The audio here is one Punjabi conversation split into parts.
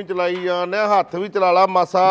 ਹੀ ਚਲਾਈ ਜਾਂਦੇ ਹੱਥ ਵੀ ਚਲਾ ਲਾ ਮਾਸਾ।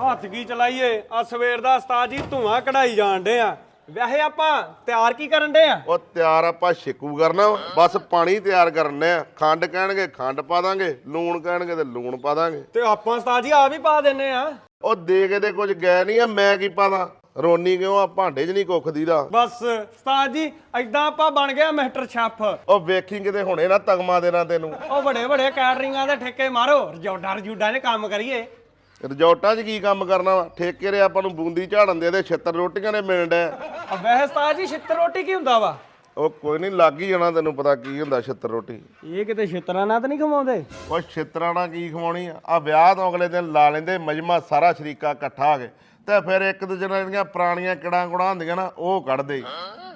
ਹੱਥ ਕੀ ਚਲਾਈਏ? ਆ ਸਵੇਰ ਦਾ ਉਸਤਾਦ ਜੀ ਧੂਆਂ ਕਢਾਈ ਜਾਣ ਡੇ ਆ। ਵੈਸੇ ਆਪਾਂ ਤਿਆਰ ਕੀ ਕਰਨ ਡੇ ਆ? ਉਹ ਤਿਆਰ ਆਪਾਂ ਛਿੱਕੂ ਕਰਨਾ ਵਾ। ਬਸ ਪਾਣੀ ਤਿਆਰ ਕਰਨੇ ਆ। ਖੰਡ ਕਹਿਣਗੇ ਖੰਡ ਪਾ ਦਾਂਗੇ ਲੂਣ ਕਹਿਣਗੇ ਤੇ ਲੂਣ ਪਾ ਦਾਂਗੇ। ਤੇ ਆਪਾਂ ਉਸਤਾਦ ਜੀ ਆ ਵੀ ਪਾ ਦਿੰਨੇ ਆ। ਉਹ ਦੇ ਕੇ ਤੇ ਕੁਝ ਗਏ ਨਹੀਂ ਆ ਮੈਂ ਕੀ ਪਾਦਾ ਰੋਨੀ ਕਿਉਂ ਆ? ਭਾਂਡੇ 'ਚ ਨਹੀਂ ਕੁੱਖ ਦੀਦਾ ਬਸ ਉਸਤਾਦ ਜੀ ਐਦਾਂ ਆਪਾਂ ਬਣ ਗਿਆ ਮਿਸਟਰ ਸ਼ੈਫ। ਉਹ ਵੇਖੀ ਕਿਤੇ ਹੁਣੇ ਨਾ ਤਗਮਾ ਦੇਣਾ ਤੈਨੂੰ। ਉਹ ਵੱਡੇ ਵੱਡੇ ਕੈਟਰਿੰਗਾਂ ਦੇ ਠੇਕੇ ਮਾਰੋ ਰਜੋਡਾ ਰਜੂਡਾ 'ਚ ਕੰਮ ਕਰੀਏ। ਰਿਜੋਰਟਾਂ 'ਚ ਕੀ ਕੰਮ ਕਰਨਾ ਵਾ? ਠੇਕੇ ਰੇ ਆਪਾਂ ਨੂੰ ਬੂੰਦੀ ਝਾੜਨ ਦੇ ਤੇ ਛਿੱਤਰ ਰੋਟੀਆਂ ਨੇ ਮਿਲਣ ਡਿਆ ਆ ਵੈਸੇ ਉਸਤਾਦ ਜੀ ਛਿੱਤਰ ਰੋਟੀ ਕੀ ਹੁੰਦਾ ਵਾ? ਉਹ ਕੋਈ ਨਹੀਂ ਲੱਗ ਹੀ ਜਾਣਾ ਤੈਨੂੰ ਪਤਾ ਕੀ ਹੁੰਦਾ ਛਿੱਤਰ ਰੋਟੀ। ਇਹ ਕਿਤੇ ਛਿੱਤਰਾਂ ਨਾਲ ਤਾਂ ਨਹੀਂ ਖਵਾਉਂਦੇ? ਉਹ ਛਿੱਤਰਾਂ ਨਾਲ ਕੀ ਖਵਾਉਣੀ ਆ? ਆ ਵਿਆਹ ਤੋਂ ਅਗਲੇ ਦਿਨ ਲਾ ਲੈਂਦੇ ਮਜਮਾ ਸਾਰਾ ਸ਼ਰੀਕਾ ਇਕੱਠਾ ਹੋ ਕੇ। ਤੇ ਫਿਰ ਇੱਕ ਦੂਜੇ ਨਾਲ ਜਿਹੜੀਆਂ ਪੁਰਾਣੀਆਂ ਕਿੜਾਂ ਕੁੜਾਂ ਹੁੰਦੀਆਂ ਨਾ ਉਹ ਕੱਢਦੇ।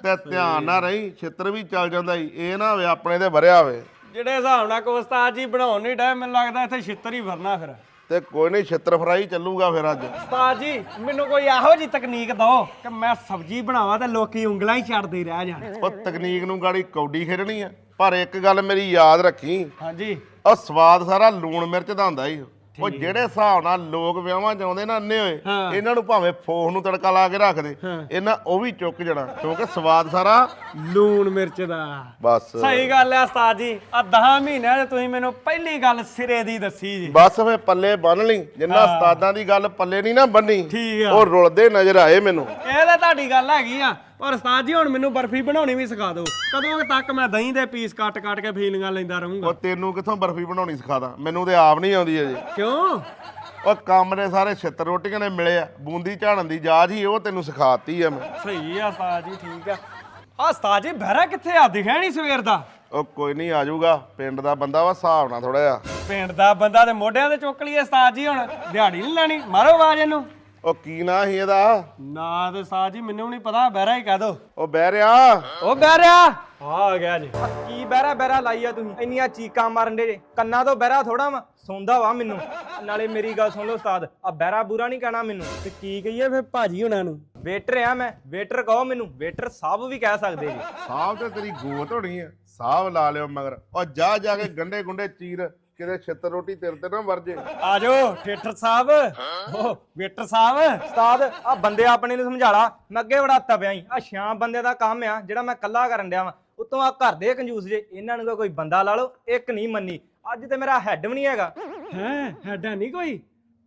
ਤੇ ਧਿਆਨ ਨਾਲ ਰਹੀ ਛਿੱਤਰ ਵੀ ਚੱਲ ਜਾਂਦਾ ਈ ਇਹ ਨਾ ਹੋਵੇ ਆਪਣੇ ਤੇ ਵਰਿਆ ਹੋਵੇ। ਜਿਹੜੇ ਹਿਸਾਬ ਨਾਲ ਕੋ ਉਸਤਾਦ ਜੀ ਬਣਾਉਣ ਨਹੀਂ ਡੇ ਮੈਨੂੰ ਲੱਗਦਾ ਇੱਥੇ ਛਿੱਤਰ ਹੀ ਵਰਨਾ ਫਿਰ। ਤੇ ਕੋਈ ਨਹੀਂ ਛਿੱਤਰ ਫਰਾਈ ਚੱਲੂਗਾ ਫਿਰ ਅੱਜ। ਉਸਤਾਦ ਜੀ ਮੈਨੂੰ ਕੋਈ ਇਹੋ ਜੀ ਤਕਨੀਕ ਦਿਓ ਕਿ ਮੈਂ ਸਬਜ਼ੀ ਬਣਾਵਾਂ ਤੇ ਲੋਕੀ ਉਂਗਲਾਂ ਹੀ ਛੱਡਦੇ ਰਹਿ ਜਾਣ। ਉਹ ਤਕਨੀਕ ਨੂੰ ਗਾੜੀ ਕੌਡੀ ਖੇਡਣੀ ਆ। ਪਰ ਇੱਕ ਗੱਲ ਮੇਰੀ ਯਾਦ ਰੱਖੀ। ਹਾਂਜੀ। ਉਹ ਸਵਾਦ ਸਾਰਾ ਲੂਣ ਮਿਰਚ ਦਾ ਹੁੰਦਾ ਈ। ਉਹ ਜਿਹੜੇ ਹਿਸਾਬ ਨਾਲ ਲੋਕ ਵਿਆਹਾਂ ਚ ਆਉਂਦੇ ਨਾ ਅੰਨੇ ਹੋਏ ਹਾਂ। ਇਹਨਾਂ ਨੂੰ ਭਾਵੇਂ ਫੋਹ ਨੂੰ ਤੜਕਾ ਲਾ ਕੇ ਰੱਖ ਦੇ ਇਹਨਾਂ ਉਹ ਵੀ ਚੁੱਕ ਜਾਣਾ ਕਿਉਂਕਿ ਸਵਾਦ ਸਾਰਾ ਲੂਣ ਮਿਰਚ ਦਾ। ਬਸ। ਸਹੀ ਗੱਲ ਹੈ ਉਸਤਾਦ ਜੀ ਆ 10 ਮਹੀਨਿਆਂ ਦੇ ਤੁਸੀਂ ਮੈਨੂੰ ਪਹਿਲੀ ਗੱਲ ਸਿਰੇ ਦੀ ਦੱਸੀ ਜੀ। ਬਸ ਫੇ ਪੱਲੇ ਬੰਨ ਲਈ ਜਿੰਨਾ ਉਸਤਾਦਾਂ ਦੀ ਗੱਲ ਪੱਲੇ ਨਹੀਂ ਨਾ ਬੰਨੀ ਠੀਕ ਆ। ਉਹ ਰੁਲਦੇ ਨਜ਼ਰ ਆਏ ਮੈਨੂੰ। ਇਹ ਤਾਂ ਤੁਹਾਡੀ ਗੱਲ ਹੈਗੀ ਆ ਪਰ ਉਸਤਾਦ ਜੀ ਹੁਣ ਮੈਨੂੰ ਬਰਫੀ ਬਣਾਉਣੀ ਵੀ ਸਿਖਾ ਦਿਓ। ਕਦੋਂ ਕੁ ਤੱਕ ਮੈਂ ਦਹੀਂ ਦੇ ਪੀਸ ਕੱਟ ਕੱਟ ਕੇ ਫੀਲਿੰਗਾਂ ਲੈਂਦਾ ਰਹੂੰਗਾ? ਉਹ ਤੈਨੂੰ ਕਿੱਥੋਂ ਬਰਫੀ ਬਣਾਉਣੀ ਸਿਖਾਦਾ? ਮੈਨੂੰ ਤੇ ਆਪ ਨਹੀਂ ਆਉਂਦੀ ਅਜੇ। ਕਿਉਂ? ਉਹ ਕੰਮ ਦੇ ਸਾਰੇ ਛਿੱਤਰ ਰੋਟੀਆਂ ਨੇ ਮਿਲੇ ਆ। ਬੂੰਦੀ ਝਾੜਨ ਦੀ ਜਾਚ ਹੀ ਉਹ ਤੈਨੂੰ ਸਿਖਾਤੀ ਆ ਮੈਂ। ਸਹੀ ਆ ਉਸਤਾਦ ਜੀ ਠੀਕ ਆ। ਆ ਉਸਤਾਦ ਜੀ ਬਹਿਰਾ ਕਿੱਥੇ ਆ? ਦਿਖਿਆ ਨਹੀਂ ਸਵੇਰ ਦਾ? ਉਹ ਕੋਈ ਨਹੀਂ ਆ ਜਾਊਗਾ। ਪਿੰਡ ਦਾ ਬੰਦਾ ਵਾ ਹਿਸਾਬ ਨਾਲ ਥੋੜਾ ਜਿਹਾ। ਪਿੰਡ ਦਾ ਬੰਦਾ ਤੇ ਮੋਢਿਆਂ ਤੇ ਚੁੱਕ ਲਈਏ ਉਸਤਾਦ ਜੀ ਹੁਣ। ਦਿਹਾੜੀ ਨਹੀਂ ਲੈਣੀ? ਮਾਰੋ ਆਵਾਜ਼ ਇਹਨੂੰ। ਉਹ ਕੀ ਨਾਂ ਸੀ ਇਹਦਾ? ਨਾ ਤੇ ਉਸਤਾਦ ਜੀ ਮੈਨੂੰ ਨਹੀਂ ਪਤਾ ਬਹਿਰਾ ਹੀ ਕਹਿ ਦੋ। ਉਹ ਬਹਿ ਉਹ ਬਹਿਰਾ ਆ ਗਿਆ ਜੀ। ਕੀ ਬਹਿਰਾ ਬਹਿਰਾ ਲਾਈ ਆ ਤੁਸੀਂ? ਇੰਨੀਆਂ ਚੀਕਾਂ ਮਾਰਨ ਦੇ ਜੇ। ਕੰਨਾਂ ਤੋਂ ਬਹਿਰਾ ਥੋੜਾ ਵਾ ਸੁਣਦਾ ਵਾ ਮੈਨੂੰ। ਨਾਲੇ ਮੇਰੀ ਗੱਲ ਸੁਣ ਲਓ ਉਸਤਾਦ ਆ ਬਹਿਰਾ ਬੁਰਾ ਨਹੀਂ ਕਹਿਣਾ ਮੈਨੂੰ। ਤੇ ਕੀ ਕਹੀਏ ਫਿਰ ਭਾਜੀ ਹੁਣਾਂ ਨੂੰ? ਵੇਟਰ ਆ ਮੈਂ ਵੇਟਰ ਕਹੋ ਮੈਨੂੰ ਵੇਟਰ ਸਾਹਿਬ ਵੀ ਕਹਿ ਸਕਦੇ ਜੀ ਸਾਹਬ ਤੇ ਤੇਰੀ ਗੋਤ ਹੋਣੀ ਆ ਸਾਹਬ ਲਾ ਲਿਓ ਮਗਰ। ਉਹ ਜਾ ਜਾ ਕੇ ਗੰਡੇ ਗੁੰਡੇ ਚੀਰ ਕਿਤੇ ਛਿੱਤਰ ਰੋਟੀ ਤੇਰੇ ਤੇ ਨਾ ਵਰਜੇ ਆਜੋ ਥੀਏਟਰ ਸਾਹਿਬ। ਓ ਵੇਟਰ ਸਾਹਿਬ। ਉਸਤਾਦ ਆ ਬੰਦੇ ਆਪਣੇ ਨੂੰ ਸਮਝਾ ਲਾ। ਮੈਂ ਅੱਗੇ ਬੜਾ ਤਪਿਆ ਹੀ ਆ ਛਾਂ ਬੰਦੇ ਦਾ ਕੰਮ ਆ ਜਿਹੜਾ ਮੈਂ ਕੱਲਾ ਕਰਨ ਡਿਆ ਵਾਂ। ਉਤੋਂ ਆ ਘਰ ਦੇ ਕੰਜੂਸ ਜੇ ਇਹਨਾਂ ਨੂੰ ਤਾਂ ਕੋਈ ਬੰਦਾ ਲਾ ਲਓ ਇੱਕ ਨਹੀਂ ਮੰਨੀ। ਅੱਜ ਤੇ ਮੇਰਾ ਹੈੱਡ ਵੀ ਨਹੀਂ ਹੈਗਾ। ਹੈ ਹੈਡਾ ਨਹੀਂ ਕੋਈ?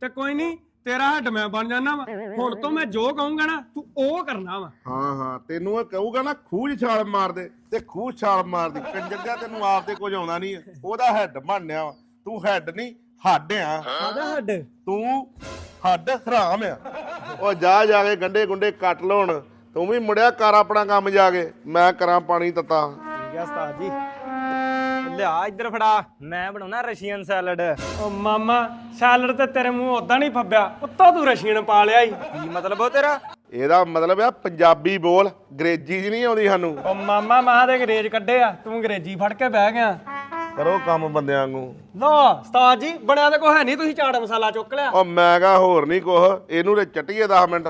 ਤੇ ਕੋਈ ਨਹੀਂ ਤੇਰਾ ਹੈਡ ਮੈਂ ਬਣ ਜਾਣਾ ਵਾ। ਹੁਣ ਤੋਂ ਮੈਂ ਜੋ ਕਹੂੰਗਾ ਨਾ ਤੂੰ ਉਹ ਕਰਨਾ ਵਾ। ਹਾਂ ਹਾਂ ਤੈਨੂੰ ਇਹ ਕਹੂਗਾ ਨਾ 'ਚ ਛਾਲ ਮਾਰ ਦੇ ਤੇ 'ਚ ਛਾਲ ਮਾਰਦੀ ਕੰਜਰਗਾ ਤੈਨੂੰ ਆਪ ਤੇ ਕੁਝ ਆਉਂਦਾ ਨਹੀਂ ਉਹਦਾ ਹੈੱਡ ਬਣਿਆ ਵਾ। ਤੂੰ ਹੈੱਡ ਨਹੀਂ ਹੱਡ ਆ। ਕਾਹਦਾ ਹੈਡ? ਤੂੰ ਹੱਡ ਹਰਾਮ ਆ। ਉਹ ਜਾ ਜਾ ਕੇ ਗੰਡੇ ਗੁੰਡੇ ਕੱਟ ਲਾਉਣ। ਤੂੰ ਵੀ ਮੁੜਿਆ ਕਰ ਆਪਣਾ ਕੰਮ ਜਾ ਕੇ। ਮੈਂ ਕਰਾਂ ਪਾਣੀ ਤਤਾ। ਠੀਕ ਆ ਉਸਤਾਦ ਜੀ। ਲਿਆ ਇੱਧਰ ਫੜਾ। ਮੈਂ ਬਣਾਉਣਾ ਰਸ਼ੀਅਨ ਸੈਲਡ। ਓ ਮਾਮਾ ਸੈਲਡ ਤੇ ਤੇਰੇ ਮੂੰਹ ਉਦਾਂ ਨਹੀਂ ਫੱਬਿਆ ਉੱਤੋਂ ਤੂੰ ਰਸ਼ੀਨ ਪਾ ਲਿਆ ਈ। ਕੀ ਮਤਲਬ ਉਹ ਤੇਰਾ? ਇਹਦਾ ਮਤਲਬ ਆ ਪੰਜਾਬੀ ਬੋਲ ਅੰਗਰੇਜ਼ੀ 'ਚ ਨਹੀਂ ਆਉਂਦੀ ਸਾਨੂੰ। ਓ ਮਾਮਾ ਮਾਂ ਦੇ ਅੰਗਰੇਜ਼ ਕੱਢੇ ਆ ਤੂੰ ਅੰਗਰੇਜ਼ੀ ਫੜ ਕੇ ਬਹਿ ਗਿਆ। ਕਰੋ ਕੰਮ ਬੰਦਿਆਂ ਵਾਂਗੂ। ਲੋ ਉਸਤਾਦ ਜੀ ਬਣਿਆ ਤੇ ਕੋ ਹੈ ਨਹੀਂ ਤੁਸੀਂ ਚਾਟ ਮਸਾਲਾ ਚੁੱਕ ਲਿਆ। ਉਹ ਮੈਂ ਕਹਾ ਹੋਰ ਨਹੀਂ ਕੁਛ ਇਹਨੂੰ ਤੇ ਚੱਟੀਏ 10 ਮਿੰਟ।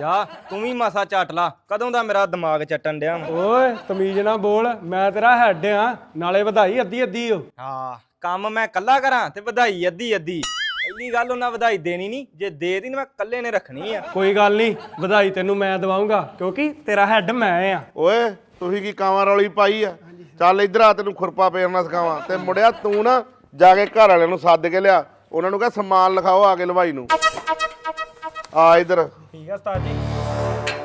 ਜਾ ਤੂੰ ਵੀ ਮਾਸਾ ਚੱਟ ਲਾ ਕਦੋਂ ਦਾ ਮੇਰਾ ਦਿਮਾਗ ਚੱਟਣ ਡਿਆ ਵਾ? ਓਏ ਤਮੀਜ਼ ਨਾਲ ਬੋਲ ਮੈਂ ਤੇਰਾ ਹੈਡ ਆ ਨਾਲੇ ਵਧਾਈ ਅੱਧੀ ਅੱਧੀ ਓ। ਹਾਂ ਕੰਮ ਮੈਂ ਕੱਲਾ ਕਰਾਂ ਤੇ ਵਧਾਈ ਅੱਧੀ ਅੱਧੀ। ਪਹਿਲੀ ਗੱਲ ਉਹਨਾਂ ਵਧਾਈ ਦੇਣੀ ਨਹੀਂ ਜੇ ਦੇ ਦੀ ਨਾ ਮੈਂ ਕੱਲੇ ਨੇ ਰੱਖਣੀ ਆ। ਕੋਈ ਗੱਲ ਨਹੀਂ ਵਧਾਈ ਤੈਨੂੰ ਮੈਂ ਦਵਾਉਂਗਾ ਕਿਉਂਕਿ ਤੇਰਾ ਹੈਡ ਮੈਂ ਆ। ਓਏ ਤੁਸੀਂ ਕੀ ਕਾਵਾਂ ਰੌਲੀ ਪਾਈ ਆ? ਚੱਲ ਇੱਧਰ ਆ, ਤੈਨੂੰ ਖੁਰਪਾ ਫੇਰਨਾ ਸਿਖਾਵਾਂ। ਤੇ ਮੁੜਿਆ ਤੂੰ ਨਾ ਜਾ ਕੇ ਘਰ ਵਾਲਿਆਂ ਨੂੰ ਸੱਦ ਕੇ ਲਿਆ। ਉਹਨਾਂ ਨੂੰ ਕਹ, ਸਮਾਨ ਲਿਖਾਓ ਆ ਕੇ ਲਵਾਈ ਨੂੰ। ਆ ਇੱਧਰ। ਠੀਕ ਆ, ਉਸਤਾਦ ਜੀ।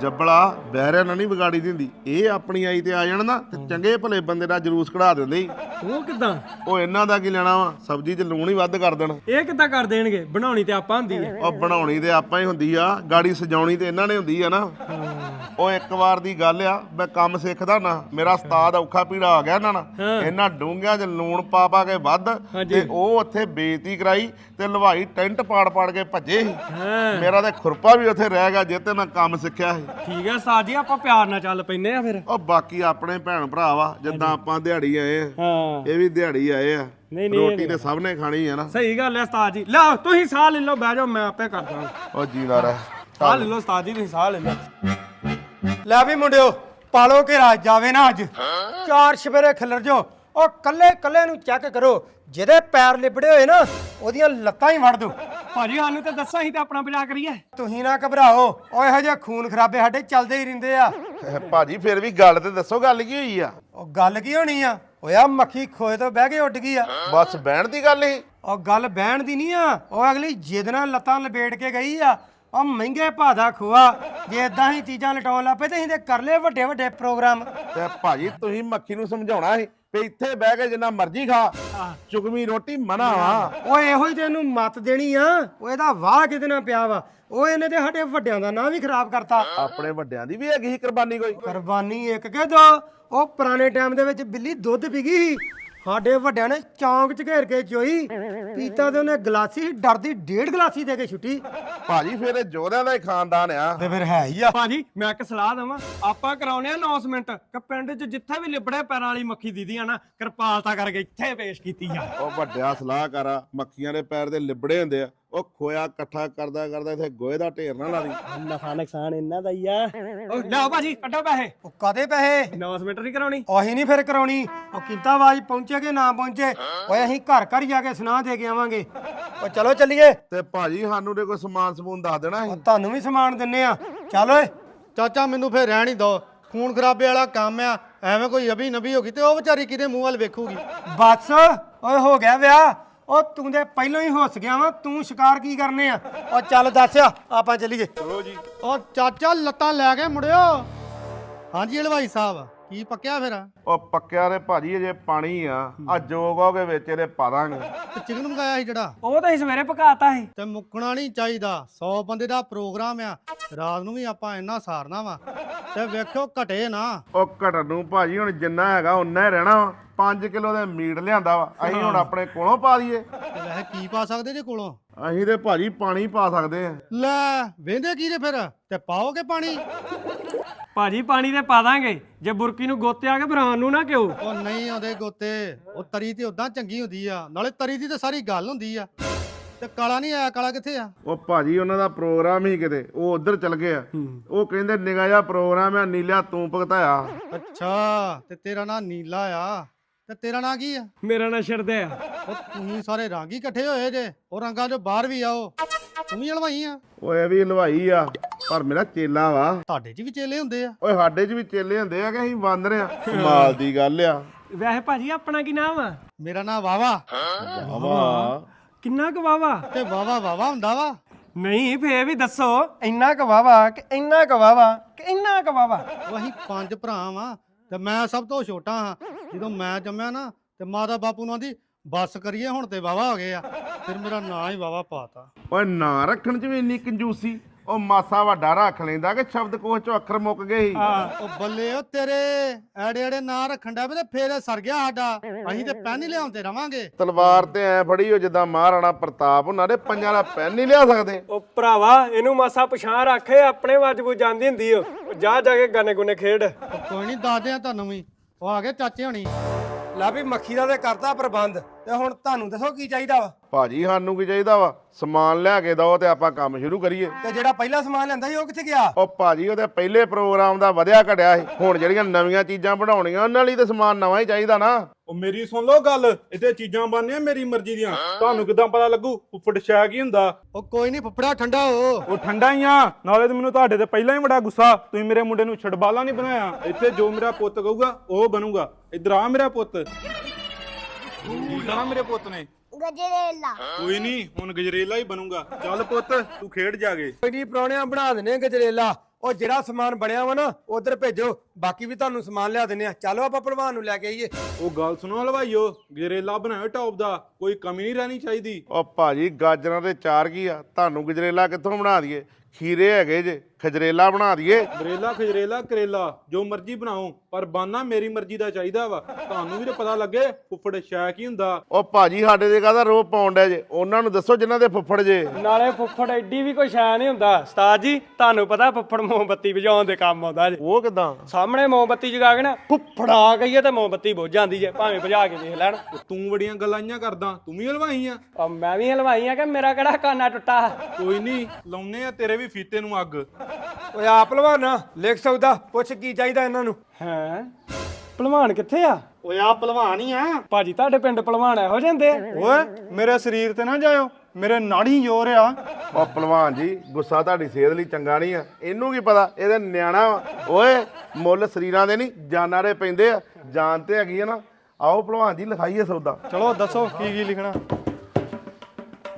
ਜੱਬਲਾ ਬਹਿਰਿਆਂ ਨਾਲ ਨਹੀਂ ਵਿਗਾੜੀ ਦਿੰਦੀ। ਇਹ ਆਪਣੀ ਆਈ ਤੇ ਆ ਜਾਣ ਨਾ ਤੇ ਚੰਗੇ ਭਲੇ ਬੰਦੇ ਦਾ ਜਲੂਸ ਕਢਾ ਦਿੰਦੇ ਈ। ਉਹ ਕਿਦਾਂ? ਉਹ ਇਹਨਾਂ ਦਾ ਕੀ ਲੈਣਾ ਵਾ? ਸਬਜ਼ੀ 'ਚ ਲੂਣ ਹੀ ਵੱਧ ਕਰ ਦੇਣ। ਇਹ ਕਿੱਦਾਂ ਕਰ ਦੇਣਗੇ? ਬਣਾਉਣੀ ਤੇ ਆਪਾਂ ਹੁੰਦੀ ਆ। ਉਹ ਬਣਾਉਣੀ ਤੇ ਆਪਾਂ ਹੀ ਹੁੰਦੀ ਆ। ਗਾੜੀ ਸਜਾਉਣੀ ਤੇ ਇਹਨਾਂ ਨੇ ਹੁੰਦੀ ਆ ਨਾ। ਉਹ ਇੱਕ ਵਾਰ ਦੀ ਗੱਲ ਆ ਮੈਂ ਕੰਮ ਸਿੱਖਦਾ ਨਾ ਮੇਰਾ ਉਸਤਾਦ ਔਖਾ ਪੀੜਾ ਆ ਗਿਆ ਇਹਨਾਂ ਨਾਲ। ਇਹਨਾਂ ਡੂੰਘਿਆਂ 'ਚ ਲੂਣ ਪਾ ਪਾ ਕੇ ਵੱਧ। ਤੇ ਉਹ ਉੱਥੇ ਬੇਇੱਜ਼ਤੀ ਕਰਾਈ ਤੇ ਲਵਾਈ ਟੈਂਟ ਪਾੜ ਪਾੜ ਕੇ ਭੱਜੇ ਸੀ। ਹਾਂ। ਮੇਰਾ ਤੇ ਖੁਰਪਾ ਵੀ ਉੱਥੇ ਰਹਿ ਗਿਆ ਜਿੱਤੇ ਮੈਂ ਕੰਮ ਸਿੱਖਿਆ ਸੀ। ਠੀਕ ਆ ਉਸਤਾਦ ਜੀ ਆਪਾਂ ਪਿਆਰ ਨਾਲ ਚੱਲ ਪੈਨੇ ਆ ਫਿਰ। ਉਹ ਬਾਕੀ ਆਪਣੇ ਭੈਣ ਭਰਾ ਵਾ ਜਿੱਦਾਂ ਆਪਾਂ ਦਿਹਾੜੀ ਆਏ ਆ। ਹਾਂ। ਇਹ ਵੀ ਦਿਹਾੜੀ ਆਏ ਆ। ਨਹੀਂ, ਨਹੀਂ, ਰੋਟੀ ਤੇ ਸਭ ਨੇ ਖਾਣੀ ਆ ਨਾ। ਸਹੀ ਗੱਲ ਹੈ ਉਸਤਾਦ ਜੀ ਲਓ ਤੁਸੀਂ ਸਾਹ ਲੈ ਲਓ ਬਹਿ ਜਾਓ ਮੈਂ ਆਪੇ ਕਰਦਾ। ਉਹ ਜੀ ਲਾ ਰਿਹਾ। ਸਾਹ ਲੈ ਲਓ ਉਸਤਾਦ ਜੀ ਤੁਸੀਂ ਸਾਹ ਲੈ ਲਓ। ਲੈ ਵੀ ਮੁੰਡਿਓ ਪਾਲੋ ਕੇ ਰਾਜ ਜਾਵੇ ਨਾ ਅੱਜ। ਚਾਰ ਸਵੇਰੇ ਖਿਲਰ ਜੋ ਉਹ ਕੱਲੇ ਕੱਲੇ ਨੂੰ ਚੈੱਕ ਕਰੋ ਜਿਹਦੇ ਪੈਰ ਲਿਬੜੇ ਹੋਏ ਨਾ ਉਹਦੀਆਂ ਲੱਤਾਂ ਹੀ ਵੜ ਦੋ। ਭਾਜੀ ਸਾਨੂੰ ਤੇ ਦੱਸਾਂ ਹੀ ਤੇ ਆਪਣਾ ਬਚਾ ਕਰੀਏ। ਤੁਸੀਂ ਨਾ ਘਬਰਾਓ ਉਹ ਇਹੋ ਜਿਹੇ ਖੂਨ ਖਰਾਬੇ ਸਾਡੇ ਚੱਲਦੇ ਹੀ ਰਹਿੰਦੇ ਆ। ਭਾਜੀ ਫਿਰ ਵੀ ਗੱਲ ਤੇ ਦੱਸੋ ਗੱਲ ਕੀ ਹੋਈ ਆ? ਉਹ ਗੱਲ ਕੀ ਹੋਣੀ ਆ? ਓਏ ਆ ਮੱਖੀ ਖੋਏ ਤੋਂ ਬਹਿ ਕੇ ਉੱਡ ਗਈ ਆ। ਬਸ ਬਹਿਣ ਦੀ ਗੱਲ ਹੀ ਉਹ ਗੱਲ ਬਹਿਣ ਦੀ ਨਹੀਂ ਆ ਉਹ ਅਗਲੀ ਜਿੱਦ ਨਾਲ ਲੱਤਾਂ ਲਪੇਟ ਕੇ ਗਈ ਆ। ਉਹ ਮਹਿੰਗੇ ਭਾਅ ਦਾ ਖੋਆ ਜੇ ਇਦਾਂ ਹੀ ਚੀਜ਼ਾਂ ਲਟਾਉਣ ਲੱਪੇ ਤੇ ਅਸੀਂ ਤੇ ਕਰ ਲਏ ਵੱਡੇ ਵੱਡੇ ਪ੍ਰੋਗਰਾਮ। ਤੇ ਭਾਜੀ ਤੁਸੀਂ ਮੱਖੀ ਨੂੰ ਸਮਝਾਉਣਾ ਸੀ? ਵੀ ਇੱਥੇ ਬਹਿ ਕੇ ਜਿੰਨਾ ਮਰਜ਼ੀ ਖਾ ਚੁਗਮੀ ਰੋਟੀ ਮਨਾ ਵਾ। ਓਏ ਇਹੋ ਹੀ ਤੈਨੂੰ ਮਤ ਦੇਣੀ ਆ। ਉਹ ਇਹਦਾ ਵਾਹ ਕਿਤੇ ਨਾ ਪਿਆ ਵਾ? ਉਹ ਇਹਨੇ ਤੇ ਸਾਡੇ ਵੱਡਿਆਂ ਦਾ ਨਾਂ ਵੀ ਖਰਾਬ ਕਰਤਾ। ਆਪਣੇ ਵੱਡਿਆਂ ਦੀ ਵੀ ਹੈਗੀ ਸੀ ਕੁਰਬਾਨੀ ਕੋਈ। ਕੁਰਬਾਨੀ ਇੱਕ ਕੇ ਦੋ। ਉਹ ਪੁਰਾਣੇ ਟਾਈਮ ਦੇ ਵਿੱਚ ਬਿੱਲੀ ਦੁੱਧ ਪੀ ਗਈ ਸੀ। ਸਾਡੇ ਵੱਡਿਆਂ ਨੇ ਚੌਂਕ ਚ ਘੇਰ ਕੇ ਚੋਈ। ਪੀਤਾ ਤੇ ਉਹਨੇ ਗਲਾਸੀ ਡਰਦੀ ਡੇਢ ਗਲਾਸੀ ਦੇ ਕੇ ਛੁੱਟੀ। ਭਾਜੀ ਫਿਰ ਇਹ ਜੋਧਿਆਂ ਦਾ ਹੀ ਖਾਨਦਾਨ ਆ। ਤੇ ਫਿਰ ਹੈ ਹੀ ਆ। ਭਾਜੀ ਮੈਂ ਇੱਕ ਸਲਾਹ ਦਵਾਂ। ਆਪਾਂ ਕਰਾਉਨੇ ਆ ਅਨਾਉਂਸਮੈਂਟ ਕਿ ਪਿੰਡ 'ਚ ਜਿੱਥੇ ਵੀ ਲਿਬੜੇ ਪੈਰਾਂ ਵਾਲੀ ਮੱਖੀ ਦੀਦੀ ਆ ਨਾ ਕਿਰਪਾਲਤਾ ਕਰਕੇ ਇੱਥੇ ਪੇਸ਼ ਕੀਤੀ ਜਾ ਉਹ ਵੱਡਿਆ ਸਲਾਹਕਾਰ ਆ ਮੱਖੀਆਂ ਦੇ ਪੈਰ ਦੇ ਲਿਬੜੇ ਹੁੰਦੇ ਆ। ਉਹ ਖੋਇਆ ਇਕੱਠਾ ਕਰਦਾ ਕਰਦਾ ਇੱਥੇ ਗੋਹੇ ਦਾ ਢੇਰ ਨਾ ਲਾ ਦੀ। ਨਫਾ ਨੁਕਸਾਨ ਇਹਨਾਂ ਦਾ ਹੀ ਆ। ਉਹ ਲਿਆਓ ਭਾਜੀ ਕੱਢੋ ਪੈਸੇ। ਉਹ ਕਦੇ ਪੈਸੇ? ਅਨਾਉਂਸਮੈਂਟ ਨਹੀਂ ਕਰਾਉਣੀ। ਉਹੀ ਨਹੀਂ ਫਿਰ ਕਰਾਉਣੀ। ਉਹ ਕੀਤਾ ਆਵਾਜ਼ ਪਹੁੰਚੇ ਕਿ ਨਾ ਪਹੁੰਚੇ? ਓਏ ਅਸੀਂ ਘਰ ਘਰ ਜਾ ਕੇ ਸੁਣਾ ਦੇ ਕੇ ਆਵਾਂਗੇ। ਉਹ ਚਲੋ ਚੱਲੀਏ। ਤੇ ਭਾਜੀ ਸਾਨੂੰ ਦੇ ਕੋਈ ਸਮਾਨ ਸਮੂਨ ਦੱਸ ਦੇਣਾ ਸੀ। ਤੁਹਾਨੂੰ ਵੀ ਸਮਾਨ ਦਿੰਨੇ ਆ। ਚੱਲ ਓਏ। ਚਾਚਾ ਮੈਨੂੰ ਫੇਰ ਰਹਿਣ ਹੀ ਦੋ। ਖੂਨ ਖਰਾਬੇ ਵਾਲਾ ਕੰਮ ਆ। ਐਵੇਂ ਕੋਈ ਅਭੀ ਨਬੀ ਹੋ ਗਈ ਤੇ ਉਹ ਵਿਚਾਰੀ ਕਿਹਦੇ ਮੂੰਹ ਵੱਲ ਵੇਖੂਗੀ? ਬਸ ਓਏ ਹੋ ਗਿਆ ਵਿਆਹ। ਉਹ ਤੂੰ ਦੇ ਪਹਿਲਾਂ ਹੀ ਹੁੱਸ ਗਿਆ ਵਾ ਤੂੰ ਸ਼ਿਕਾਰ ਕੀ ਕਰਨੇ ਆ? ਉਹ ਚੱਲ ਦੱਸ ਆਪਾਂ ਚੱਲੀਏ। ਉਹ ਚਾਚਾ ਲੱਤਾਂ ਲੈ ਕੇ ਮੁੜਿਓ। ਹਾਂਜੀ ਹਲਵਾਈ ਸਾਹਿਬ ਕੀ ਪੱਕਿਆ ਫਿਰ? ਉਹ ਪੱਕਿਆ ਦੇ ਭਾਜੀ ਅਜੇ ਪਾਣੀ ਆ। ਆ ਜੋਗੋਗੇ ਵਿੱਚ ਇਹਦੇ ਪਾ ਦਾਂਗੇ। ਤੇ ਚਿਕਨ ਮੰਗਾਇਆ ਸੀ ਜਿਹੜਾ? ਉਹ ਤਾਂ ਅਸੀਂ ਸਵੇਰੇ ਪਕਾਤਾ ਸੀ। ਤੇ ਮੁੱਕਣਾ ਨਹੀਂ ਚਾਹੀਦਾ। 100 ਬੰਦੇ ਦਾ ਪ੍ਰੋਗਰਾਮ ਆ। ਰਾਤ ਨੂੰ ਵੀ ਆਪਾਂ ਇੰਨਾ ਸਾਰਨਾ ਵਾ। ਤੇ ਵੇਖਿਓ ਘਟੇ ਨਾ। ਉਹ ਘਟਣ ਨੂੰ ਭਾਜੀ ਹੁਣ ਜਿੰਨਾ ਹੈਗਾ ਉਨਾ ਹੀ ਰਹਿਣਾ ਵਾ। 5 ਕਿਲੋ ਦੇ ਮੀਟ ਲਿਆਂਦਾ ਵਾ। ਅਸੀਂ ਹੁਣ ਆਪਣੇ ਕੋਲੋਂ ਪਾ ਦਈਏ। ਤੇ ਵੈਸੇ ਕੀ ਪਾ ਸਕਦੇ ਜੇ ਕੋਲੋਂ? ਅਸੀਂ ਤੇ ਭਾਜੀ ਪਾਣੀ ਪਾ ਸਕਦੇ ਆ। ਲੈ ਵੇਂਦੇ ਕੀ ਜੇ ਫਿਰ? ਤੇ ਪਾਓਗੇ ਪਾਣੀ? ਭਾਜੀ ਪਾਣੀ ਤੇ ਪਾ ਦਾਂਗੇ। ਜੇ ਬੁਰਕੀ ਨੂੰ ਗੋਤਿਆ ਕੇ ਭਰਾਨ ਨੂੰ ਨਾ ਕਿਉ ਉਹ ਨਹੀਂ ਆਉਂਦੇ ਗੋਤੇ। ਉਹ ਤਰੀ ਤੇ ਉਦਾਂ ਚੰਗੀ ਹੁੰਦੀ ਆ। ਨਾਲੇ ਤਰੀ ਦੀ ਤੇ ਸਾਰੀ ਗੱਲ ਹੁੰਦੀ ਆ। ਤੇ ਕਾਲਾ ਨਹੀਂ ਆਇਆ ਕਾਲਾ ਕਿੱਥੇ ਆ? ਉਹ ਭਾਜੀ ਉਹਨਾਂ ਦਾ ਪ੍ਰੋਗਰਾਮ ਹੀ ਕਿਤੇ। ਉਹ ਉਧਰ ਚਲ ਗਏ ਆ। ਉਹ ਕਹਿੰਦੇ ਨਿਗਾਹ ਜਿਹਾ ਪ੍ਰੋਗਰਾਮ ਆ ਨੀਲਿਆ ਤੂੰ ਭਗਤਾਇਆ। ਅੱਛਾ ਤੇ ਤੇਰਾ ਨਾਂ ਨੀਲਾ ਆ। ਤੇ ਤੇਰਾ ਨਾਂ ਕੀ ਆ? ਮੇਰਾ ਨਾਂ ਛਿੜਦੇ ਆ। ਉਹ ਤੁਸੀਂ ਸਾਰੇ ਰੰਗ ਇਕੱਠੇ ਹੋਏ ਜੇ। ਉਹ ਰੰਗਾਂ ਚੋਂ ਬਾਹਰ ਵੀ ਆਓ। ਤੂੰ ਵੀ ਹਲਵਾਈ ਆ। ਓਏ ਵੀ ਹਲਵਾਈ ਆ। ਪਰ ਮੇਰਾ ਚੇਲਾ ਵਾ। ਤੁਹਾਡੇ 'ਚ ਵੀ ਚੇਲੇ ਹੁੰਦੇ ਆ। ਓਏ ਸਾਡੇ 'ਚ ਵੀ ਚੇਲੇ ਹੁੰਦੇ ਆ ਕਿ ਅਸੀਂ ਬਾਂਦਰ ਆ। ਕਮਾਲ ਦੀ ਗੱਲ ਆ। ਵੈਸੇ ਭਾਜੀ ਆਪਣਾ ਕੀ ਨਾਮ ਆ? ਮੇਰਾ ਨਾਂ ਵਾਵਾ। ਵਾਹ ਕਿੰਨਾ ਕੁ ਵਾਵਾ? ਤੇ ਵਾਵਾ ਵਾਵਾ ਹੁੰਦਾ ਵਾ। ਨਹੀਂ ਫੇਰ ਵੀ ਦੱਸੋ। ਇੰਨਾ ਕੁ ਵਾਵਾ ਕਿ ਇੰਨਾ ਕੁ ਵਾਵਾ ਕਿ ਇੰਨਾ ਕੁ ਵਾਵਾ? ਉਹ ਅਸੀਂ ਪੰਜ ਭਰਾ ਵਾਂ ਤੇ ਮੈਂ ਸਭ ਤੋਂ ਛੋਟਾ ਹਾਂ। ਜਦੋਂ ਮੈਂ ਜੰਮਿਆ ਨਾ ਤੇ ਮਾਤਾ ਬਾਪੂ ਨੂੰ ਆਂਦੀ ਬੱਸ ਕਰੀਏ ਹੁਣ ਤੇ ਵਾਵਾ ਹੋ ਗਏ ਆ। ਫਿਰ ਮੇਰਾ ਨਾਂ ਹੀ ਵਾਵਾ ਪਾਤਾ। ਓਏ ਨਾਂ ਰੱਖਣ 'ਚ ਵੀ ਇੰਨੀ ਕੰਜੂਸੀ ਉਹ ਮਾਸਾ ਵੱਡਾ ਰੱਖ ਲੈਂਦਾ ਕਿ ਸ਼ਬਦ ਕੋਸ਼ 'ਚੋਂ ਅੱਖਰ ਮੁੱਕ ਗਏ ਸੀ। ਉਹ ਬੱਲੇ ਉਹ ਤੇਰੇ ਐੜੇ ਐੜੇ ਨਾਂ ਰੱਖਣ ਦਾ ਵੀ ਤੇ ਫੇਰ ਸਰ ਗਿਆ ਸਾਡਾ। ਅਸੀਂ ਤੇ ਪੈਨ ਹੀ ਲਿਆਉਂਦੇ ਰਵਾਂਗੇ। ਤਲਵਾਰ ਤੇ ਐ ਫੜੀ ਹੋ ਜਿੱਦਾਂ ਮਹਾਰਾਣਾ ਪ੍ਰਤਾਪ ਉਹਨਾਂ ਦੇ ਪੰਜਾਂ ਦਾ ਪੈਨ ਨਹੀਂ ਲਿਆ ਸਕਦੇ। ਉਹ ਭਰਾਵਾ ਇਹਨੂੰ ਮਾਸਾ ਪਛਾਣ ਰੱਖੇ ਆਪਣੇ ਵਾਜਬੂ ਜਾਂਦੀ ਹੁੰਦੀ ਓ। ਜਾ ਜਾ ਕੇ ਗਾਨੇ ਗੁਨੇ ਖੇਡ ਕੋਈ ਨਹੀਂ ਦੱਸਦੇ ਆ ਤੁਹਾਨੂੰ ਵੀ। ਉਹ ਆ ਗਏ ਚਾਚੇ ਹੋਣੀ। ਲੈ ਵੀ ਮੱਖੀ ਦਾ ਤੇ ਕਰਤਾ ਪ੍ਰਬੰਧ ਤੇ ਹੁਣ ਤੁਹਾਨੂੰ ਦੱਸੋ ਕੀ ਚਾਹੀਦਾ ਵਾ? ਭਾਜੀ ਸਾਨੂੰ ਕੀ ਚਾਹੀਦਾ ਵਾ? ਸਮਾਨ ਲਿਆ ਕੇ ਦਓ ਤੇ ਆਪਾਂ ਕੰਮ ਸ਼ੁਰੂ ਕਰੀਏ। ਤੇ ਜਿਹੜਾ ਪਹਿਲਾ ਸਮਾਨ ਲੈਂਦਾ ਸੀ ਉਹ ਕਿੱਥੇ ਗਿਆ? ਉਹ ਭਾਜੀ ਉਹਦੇ ਪਹਿਲੇ ਪ੍ਰੋਗਰਾਮ ਦਾ ਵਧਿਆ ਘਟਿਆ ਸੀ। ਹੁਣ ਜਿਹੜੀਆਂ ਨਵੀਆਂ ਚੀਜ਼ਾਂ ਬਣਾਉਣੀਆਂ ਉਹਨਾਂ ਲਈ ਤੇ ਸਮਾਨ ਨਵਾਂ ਹੀ ਚਾਹੀਦਾ ਨਾ। ਉਹ ਮੇਰੀ ਸੁਣ ਲਓ ਗੱਲ ਇੱਥੇ ਚੀਜ਼ਾਂ ਬਣਨੀਆਂ ਮੇਰੀ ਮਰਜ਼ੀ ਦੀਆਂ। ਤੁਹਾਨੂੰ ਕਿਦਾਂ ਪਤਾ ਲੱਗੂ ਉੱਪਰ ਸ਼ੈ ਕੀ ਹੁੰਦਾ? ਉਹ ਕੋਈ ਨਹੀਂ ਫੁੱਫੜਾ ਠੰਡਾ ਹੋ। ਉਹ ਠੰਡਾ ਹੀ ਆ ਨਾਲੇ ਤੇ ਮੈਨੂੰ ਤੁਹਾਡੇ ਤੇ ਪਹਿਲਾਂ ਹੀ ਬੜਾ ਗੁੱਸਾ। ਤੁਸੀਂ ਮੇਰੇ ਮੁੰਡੇ ਨੂੰ ਛੜਬਾਲਾ ਨਹੀਂ ਬਣਾਇਆ। ਇੱਥੇ ਜੋ ਮੇਰਾ ਪੁੱਤ ਕਹੂਗਾ ਉਹ ਬਣੂਗਾ। ਇੱਧਰ ਆ ਮੇਰਾ ਪੁੱਤ। ਕਰਾਂ ਮੇਰੇ ਪੁੱਤ ਨੇ। ਗਜਰੇਲਾ। ਕੋਈ ਨਹੀਂ ਹੁਣ ਗਜਰੇਲਾ ਹੀ ਬਣੂਗਾ। ਚੱਲ ਪੁੱਤ ਤੂੰ ਖੇਡ ਜਾਗੇ ਕੋਈ ਨਹੀਂ ਪ੍ਰਾਹੁਣਿਆਂ ਬਣਾ ਦਿੰਨੇ ਗਜਰੇਲਾ। ਉਹ ਜਿਹੜਾ ਸਮਾਨ ਬਣਿਆ ਵਾ ਨਾ ਉਧਰ ਭੇਜੋ ਬਾਕੀ ਵੀ ਤੁਹਾਨੂੰ ਸਮਾਨ ਲਿਆ ਦਿੰਨੇ ਆ। ਚਲੋ ਆਪਾਂ ਭਲਵਾਨ ਨੂੰ ਲੈ ਕੇ ਆਈਏ। ਉਹ ਗੱਲ ਸੁਣੋ ਹਲਵਾਈਓ ਗਜਰੇਲਾ ਬਣਾਇਓ ਟੌਪ ਦਾ ਕੋਈ ਕਮੀ ਨਹੀਂ ਰਹਿਣੀ ਚਾਹੀਦੀ। ਉਹ ਭਾਜੀ ਗਾਜਰਾਂ ਦੇ ਚਾਰ ਕੀ ਆ? ਤੁਹਾਨੂੰ ਗਜਰੇਲਾ ਕਿੱਥੋਂ ਬਣਾ ਦਈਏ? ਖੀਰੇ ਹੈਗੇ ਜੇ। ਖਜਰੇਲਾ ਬਣਾ ਦਈਏ। ਗਜਰੇਲਾ ਖਜਰੇਲਾ ਕਰੇਲਾ ਜੋ ਮਰਜ਼ੀ ਬਣਾਓ ਪਰ ਬਾਨਾ ਮੇਰੀ ਮਰਜ਼ੀ ਦਾ ਚਾਹੀਦਾ ਵਾ। ਤੁਹਾਨੂੰ ਵੀ ਤੇ ਪਤਾ ਲੱਗੇ ਫੁੱਫੜ ਸ਼ੈ ਕੀ ਹੁੰਦਾ। ਉਹ ਭਾਜੀ ਸਾਡੇ ਦੇ ਕਾਹਦਾ ਰੋਹ ਪਾਉਂਡ ਹੈ ਜੇ? ਉਹਨਾਂ ਨੂੰ ਦੱਸੋ ਜਿਨ੍ਹਾਂ ਦੇ ਫੁੱਫੜ ਜੇ। ਨਾਲੇ ਫੁੱਫੜ ਐਡੀ ਵੀ ਕੋਈ ਸ਼ੈ ਨਹੀਂ ਹੁੰਦਾ। ਉਸਤਾਦ ਜੀ ਤੁਹਾਨੂੰ ਪਤਾ ਫੁੱਫੜ ਮੋਮਬੱਤੀ ਬੁਝਾਉਣ ਦੇ ਕੰਮ ਆਉਂਦਾ ਜੇ। ਉਹ ਕਿਦਾਂ? ਸਾਹਮਣੇ ਮੋਮਬੱਤੀ ਜਗਾ ਕੇ ਨਾ ਫੁੱਫੜਾ ਕਹੀਏ ਤੇ ਮੋਮਬੱਤੀ ਬੁਝ ਜਾਂਦੀ ਜੇ ਭਾਵੇਂ ਬੁਝਾ ਕੇ ਦੇਖ ਲੈਣ। ਤੂੰ ਬੜੀਆਂ ਗੱਲਾਂ ਇਆਂ ਕਰਦਾ ਤੂੰ ਵੀ ਹਲਵਾਈ ਆ? ਆ ਮੈਂ ਵੀ ਹਲਵਾਈ ਆ ਕਿ ਮੇਰਾ ਕਿਹੜਾ ਕਾਨਾ ਟੁੱਟਾ? ਕੋਈ ਨਹੀਂ ਲਾਉਨੇ ਆ ਤੇਰੇ ਵੀ ਫੀਤੇ ਨੂੰ ਅੱਗ। ਓਏ ਆ ਭਲਵਾਨ ਲਿਖ ਸਕਦਾ ਪੁੱਛ ਕੀ ਚਾਹੀਦਾ ਇਹਨਾਂ ਨੂੰ। ਹੈ? ਭਲਵਾਨ ਕਿੱਥੇ ਆ? ਓਏ ਆ ਪਹਿਲਵਾਨ ਹੀ ਆ। ਭਾਜੀ ਤੁਹਾਡੇ ਪਿੰਡ ਭਲਵਾਨ ਇਹੋ ਜਾਂਦੇ ਓਏ ਮੇਰੇ ਸਰੀਰ ਤੇ ਨਾ ਜਾਇਓ ਮੇਰੇ ਨਾੜੀ ਜ਼ੋਰ ਆ। ਉਹ ਪਹਿਲਵਾਨ ਜੀ ਗੁੱਸਾ ਤੁਹਾਡੀ ਸਿਹਤ ਲਈ ਚੰਗਾ ਨਹੀਂ ਆ। ਇਹਨੂੰ ਕੀ ਪਤਾ ਇਹਦੇ ਨਿਆਣਾ ਵਾ। ਓਏ ਮੁੱਲ ਸਰੀਰਾਂ ਦੇ ਨਹੀਂ ਜਾਨਾਂ ਦੇ ਪੈਂਦੇ ਆ। ਜਾਨ ਤੇ ਹੈਗੀ ਆ ਨਾ। ਆਓ ਪਹਿਲਵਾਨ ਜੀ ਲਿਖਾਈਏ ਸੌਦਾ। ਚਲੋ ਦੱਸੋ ਕੀ ਕੀ ਲਿਖਣਾ?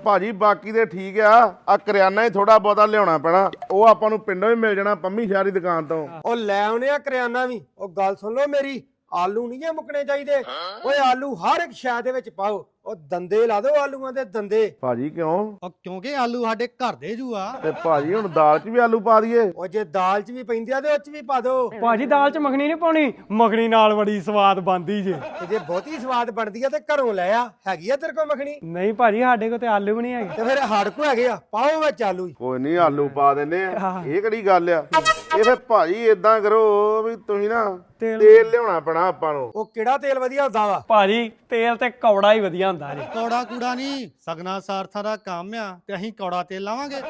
ਭਾਜੀ ਬਾਕੀ ਤੇ ਠੀਕ ਆ। ਆ ਕਰਿਆਨਾ ਹੀ ਥੋੜਾ ਬਹੁਤਾ ਲਿਆਉਣਾ ਪੈਣਾ। ਉਹ ਆਪਾਂ ਨੂੰ ਪਿੰਡੋਂ ਹੀ ਮਿਲ ਜਾਣਾ ਪੰਮੀ ਦੀ ਦੁਕਾਨ ਤੋਂ। ਉਹ ਲੈ ਆਉਨੇ ਆ ਕਰਿਆਨਾ ਵੀ। ਉਹ ਗੱਲ ਸੁਣ ਲਓ ਮੇਰੀ ਆਲੂ ਨਹੀਂ ਜੇ ਮੁੱਕਣੇ ਚਾਹੀਦੇ। ਓਏ ਆਲੂ ਹਰ ਇੱਕ ਸ਼ੈ ਦੇ ਵਿੱਚ ਪਾਓ। ਉਹ ਦੰਦੇ ਲਾ ਦਿਓ ਆਲੂਆਂ ਦੇ ਦੰਦੇ। ਭਾਜੀ ਕਿਉਂ? ਉਹ ਕਿਉਂਕਿ ਆਲੂ ਸਾਡੇ ਘਰ ਦੇ ਜੂ ਆ ਤੇ ਭਾਜੀ ਹੁਣ ਦਾਲ 'ਚ ਵੀ ਆਲੂ ਪਾ ਦਈਏ। ਉਹ ਜੇ ਦਾਲ 'ਚ ਵੀ ਪੈਂਦੇ ਆ ਤੇ ਉਹ 'ਚ ਵੀ ਪਾ ਦਿਓ। ਭਾਜੀ ਦਾਲ 'ਚ ਮੱਖਣੀ ਨਹੀਂ ਪਾਉਣੀ? ਮੱਖਣੀ ਨਾਲ ਬੜੀ ਸਵਾਦ ਬਣਦੀ ਜੇ। ਤੇ ਜੇ ਬਹੁਤੀ ਸਵਾਦ ਬਣਦੀ ਆ ਤੇ ਘਰੋਂ ਲੈ ਆ। ਹੈਗੀ ਆ ਤੇਰੇ ਕੋਲ ਮੱਖਣੀ? ਨਹੀਂ ਭਾਜੀ ਸਾਡੇ ਕੋਲ ਤੇ ਆਲੂ ਵੀ ਨਹੀਂ ਹੈਗੇ। ਤੇ ਫਿਰ ਹੜ ਕੋ ਹੈਗੇ ਆ। ਪਾਓ ਵਿੱਚ ਆਲੂ ਹੀ। ਕੋਈ ਨਹੀਂ ਆਲੂ ਪਾ ਦਿੰਦੇ ਆ। ਇਹ ਕਿਹੜੀ ਗੱਲ ਆ? ਇਹ ਫੇ ਭਾਜੀ ਇਦਾਂ ਕਰੋ ਵੀ ਤੁਸੀਂ ਨਾ ਤੇਲ- ਤੇਲ ਲਿਆਉਣਾ ਪੈਣਾ ਆਪਾਂ ਨੂੰ। ਉਹ ਕਿਹੜਾ ਤੇਲ ਵਧੀਆ ਹੁੰਦਾ ਵਾ? ਭਾਜੀ ਤੇਲ ਤੇ ਕੌੜਾ ਹੀ ਵਧੀਆ ਹੁੰਦਾ ਜੀ। ਕੌੜਾ ਕੂੜਾ ਨਹੀਂ ਸਗਨਾ ਸਾਰਥਾ ਦਾ ਕੰਮ ਆ ਤੇ ਅਸੀਂ ਕੌੜਾ ਤੇਲ ਲਾਵਾਂਗੇ।